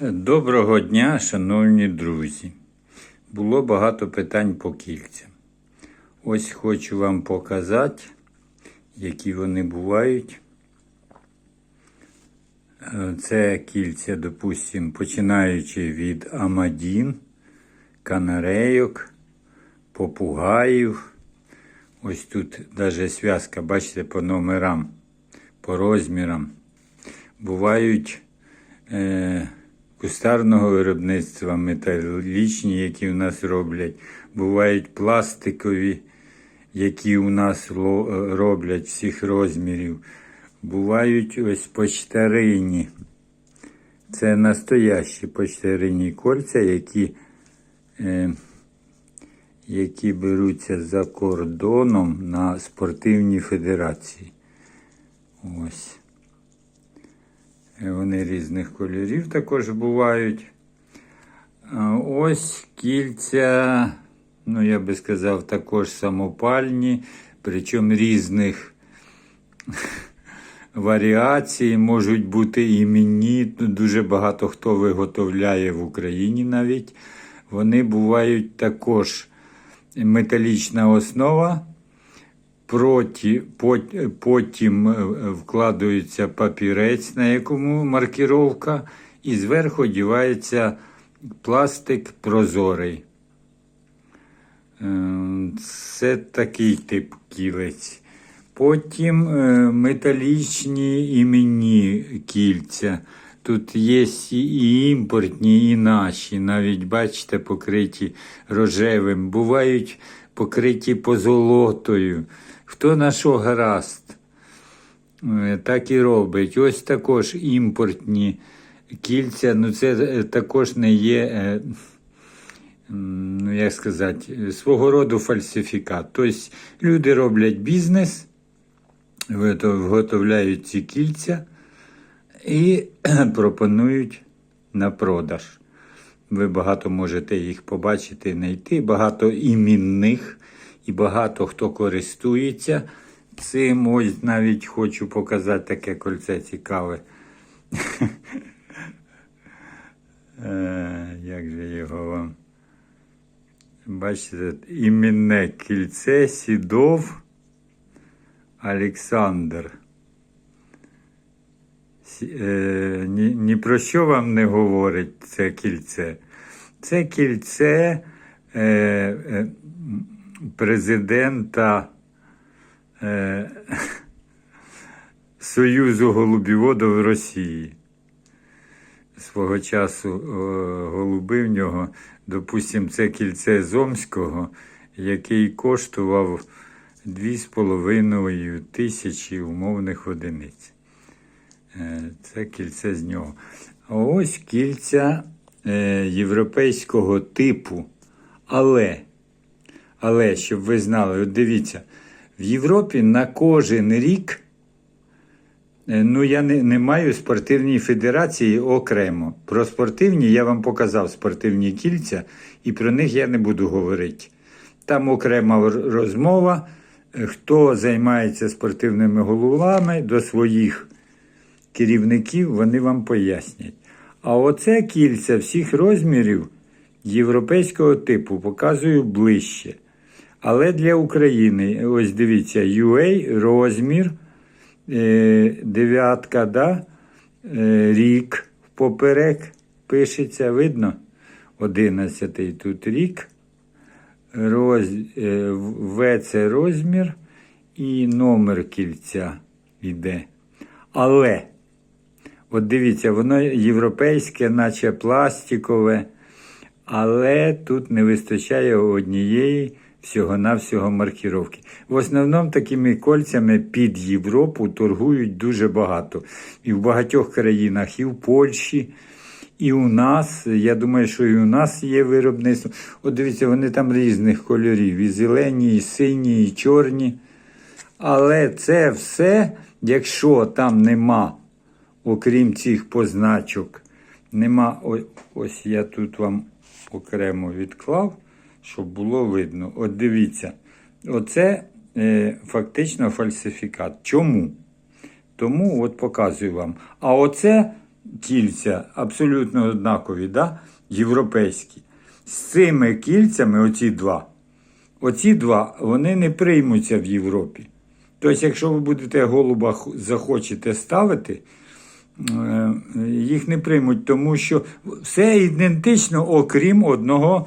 Доброго дня, шановні друзі. Було багато питань по кільцям. Ось хочу вам показати, які вони бувають. Е, Це кільця, допустимо, починаючи від амадін, канарейок, попугаїв. Ось тут навіть зв'язка, бачите, по номерам, по розмірам. Бувають е, кустарного виробництва, металічні, які у нас роблять. Бувають пластикові, які у нас роблять всіх розмірів. Бувають ось почтарині. Це настоящі почтарині кольця, які, е, які беруться за кордоном на спортивній федерації. Ось. Вони різних кольорів також бувають. Ось кільця, ну я би сказав, також самопальні, причому різних варіацій, можуть бути іменні. Дуже багато хто виготовляє в Україні навіть. Вони бувають також металічна основа. Проті, пот- потім е, вкладається папірець, на якому маркіровка, і зверху одівається пластик прозорий. Е, Це такий тип кілець. Потім е, металічні іменні кільця. Тут є і імпортні, і наші. Навіть, бачите, покриті рожевим. Бувають покриті позолотою. Хто на що гаразд, е, так і робить. Ось також імпортні кільця. Ну, це е, також не є, е, ну як сказати, свого роду фальсифікат. Тобто люди роблять бізнес, виготовляють ці кільця і пропонують на продаж. Ви багато можете їх побачити, знайти, багато імінних і багато хто користується цим. Ось навіть хочу показати таке кольце цікаве. Е, Як же його вам? Бачите, іменне кільце Сідов Олександр. Е, ні, ні про що вам не говорить це кільце. Це кільце е, президента е, Союзу в Росії. Свого часу е, голуби в нього, допустимо, це кільце Зомського, який коштував 2,5 тисячі умовних одиниць. Е, Це кільце з нього. А ось кільця е, європейського типу. Але, але, щоб ви знали, от дивіться, в Європі на кожен рік, е, ну я не, не маю спортивній федерації окремо. Про спортивні я вам показав спортивні кільця, і про них я не буду говорити. Там окрема розмова. Е, Хто займається спортивними головами до своїх керівників, вони вам пояснять. А оце кільця всіх розмірів європейського типу показую ближче. Але для України, ось дивіться, UA розмір, е, дев'ятка, да? е, рік поперек пишеться, видно? Одинадцятий тут рік. Роз, е, В це розмір і номер кільця йде. Але, от дивіться, воно європейське, наче пластикове, але тут не вистачає однієї всього-навсього маркіровки. В основному такими кольцями під Європу торгують дуже багато. І в багатьох країнах, і в Польщі, і у нас. Я думаю, що і у нас є виробництво. От дивіться, вони там різних кольорів: і зелені, і сині, і чорні. Але це все, якщо там нема, окрім цих позначок, нема. Ось я тут вам окремо відклав, щоб було видно. От дивіться, оце е, фактично фальсифікат. Чому? Тому от показую вам. А оце кільця абсолютно однакові, да? європейські. З цими кільцями, оці два, оці два, вони не приймуться в Європі. Тобто, якщо ви будете голуба захочете ставити, їх не приймуть, тому що все ідентично, окрім одного,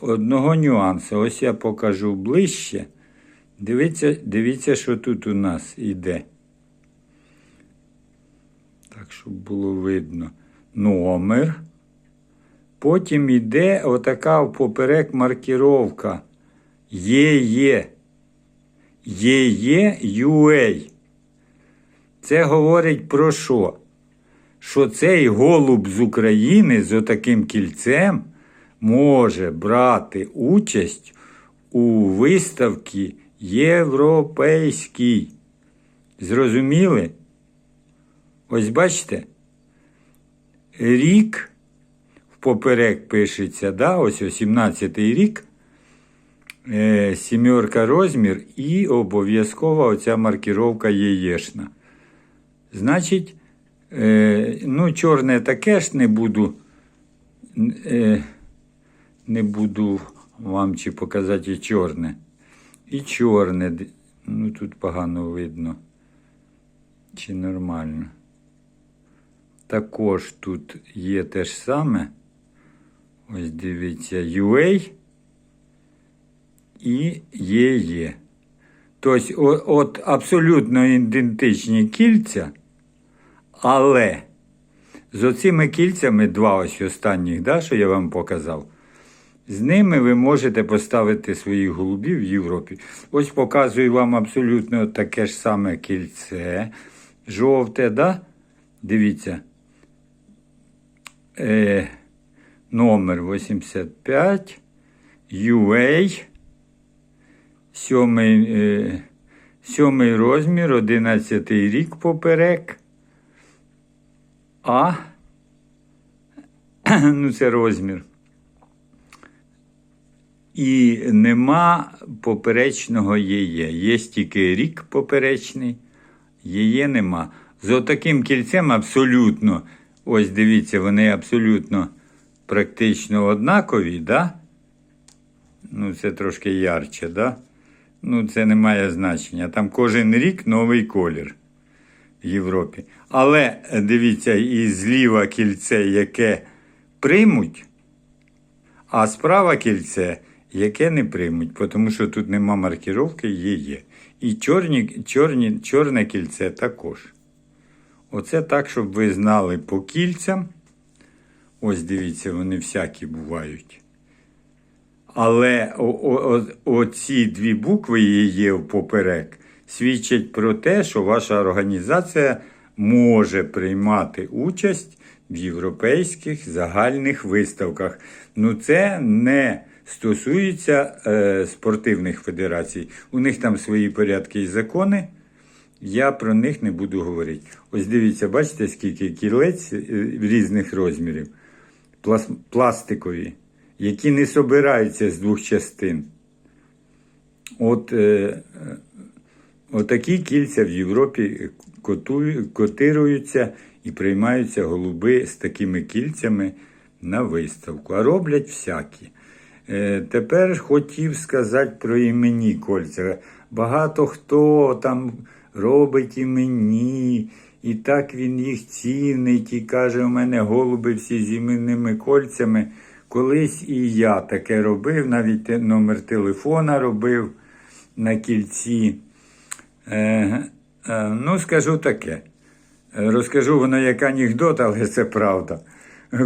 одного нюансу. Ось я покажу ближче. Дивіться, дивіться, що тут у нас іде. Так, щоб було видно. Номер. Потім йде отака поперек маркіровка. ЄЄ. ЄЄ UA. Це говорить про що? Що цей голуб з України з отаким кільцем може брати участь у виставці європейській. Зрозуміли? Ось бачите? Рік впоперек пишеться, да? ось 17-й рік. Е, сімерка розмір і обов'язково оця маркіровка єєшна. Значить, е, ну, чорне таке ж не буду. Е, не буду вам чи показати і чорне. І чорне. Ну, тут погано видно. Чи нормально. Також тут є те ж саме. Ось дивіться, UA і ЄЄ. Тобто, от абсолютно ідентичні кільця, але з оцими кільцями, два ось останніх, да, що я вам показав, з ними ви можете поставити своїх голубів в Європі. Ось показую вам абсолютно таке ж саме кільце. Жовте, да? Дивіться. Е, номер 85, UA, сьомий, е, сьомий розмір, 11 рік поперек. А, ну це розмір. І нема поперечного єє. Є тільки рік поперечний, єє нема. З отаким кільцем абсолютно, ось дивіться, вони абсолютно практично однакові, да? Ну, це трошки ярче, да? Ну, це не має значення. Там кожен рік новий колір Європі. Але е, дивіться, і зліва кільце, яке приймуть, а справа кільце, яке не приймуть, тому що тут нема маркіровки, є є. І чорні, чорні, чорне кільце також. Оце так, щоб ви знали по кільцям. Ось дивіться, вони всякі бувають. Але о, о, о, оці дві букви є поперек свідчать про те, що ваша організація може приймати участь в європейських загальних виставках. Ну, це не стосується е, спортивних федерацій. У них там свої порядки і закони. Я про них не буду говорити. Ось дивіться, бачите, скільки кілець е, різних розмірів, пластикові, які не собираються з двох частин. От, е, отакі кільця в Європі котируються і приймаються голуби з такими кільцями на виставку. А роблять всякі. Е, Тепер хотів сказати про іменні кольця. Багато хто там робить імені, і так він їх цінить, і каже, у мене голуби всі з іменними кольцями. Колись і я таке робив, навіть номер телефона робив на кільці. Е, ну, скажу таке. Розкажу воно як анекдот, але це правда.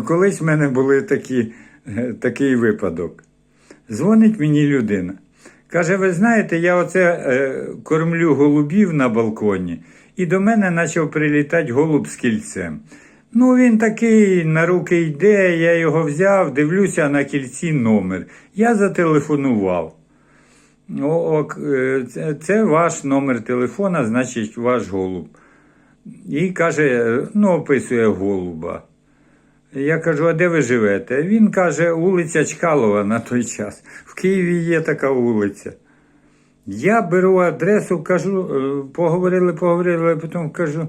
Колись в мене були такі, е, такий випадок. Дзвонить мені людина. Каже, ви знаєте, я оце е, кормлю голубів на балконі, і до мене почав прилітати голуб з кільцем. Ну, він такий на руки йде, я його взяв, дивлюся на кільці номер. Я зателефонував. Ок, е, це, ваш номер телефона, значить, ваш голуб. І каже, ну, описує голуба. Я кажу, а де ви живете? Він каже, вулиця Чкалова на той час. В Києві є така вулиця. Я беру адресу, кажу, е, поговорили, поговорили, а потім кажу,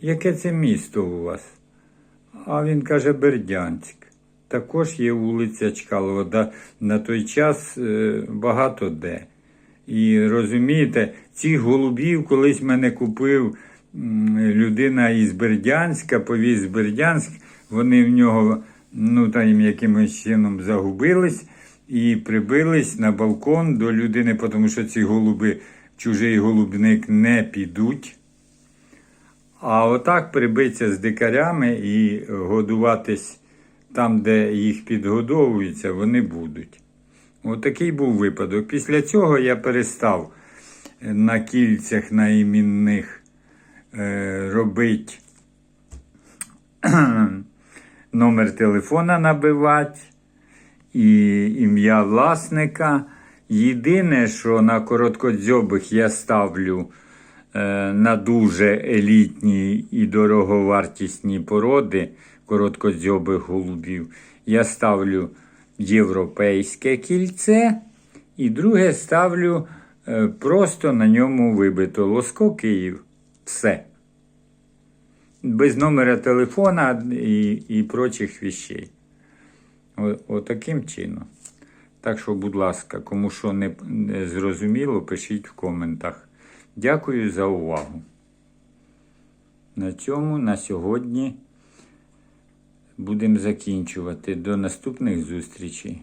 яке це місто у вас? А він каже Бердянськ. Також є вулиця Чкалова. На той час е, багато де. І розумієте, цих голубів колись мене купив людина із Бердянська, повіз Бердянськ. Вони в нього ну, там якимось чином загубились і прибились на балкон до людини, тому що ці голуби чужий голубник не підуть. А отак прибитися з дикарями і годуватись там, де їх підгодовуються, вони будуть. Отакий був випадок. Після цього я перестав на кільцях на імінних е, робити номер телефона набивати і ім'я власника. Єдине, що на короткодзьобих я ставлю е, на дуже елітні і дороговартісні породи короткодзьобих голубів, я ставлю європейське кільце, і друге ставлю е, просто на ньому вибито Лоско Київ. Все. Без номера телефона і, і прочих віщей. Отаким чином. Так що, будь ласка, кому що не зрозуміло, пишіть в коментах. Дякую за увагу. На цьому на сьогодні будемо закінчувати. До наступних зустрічей.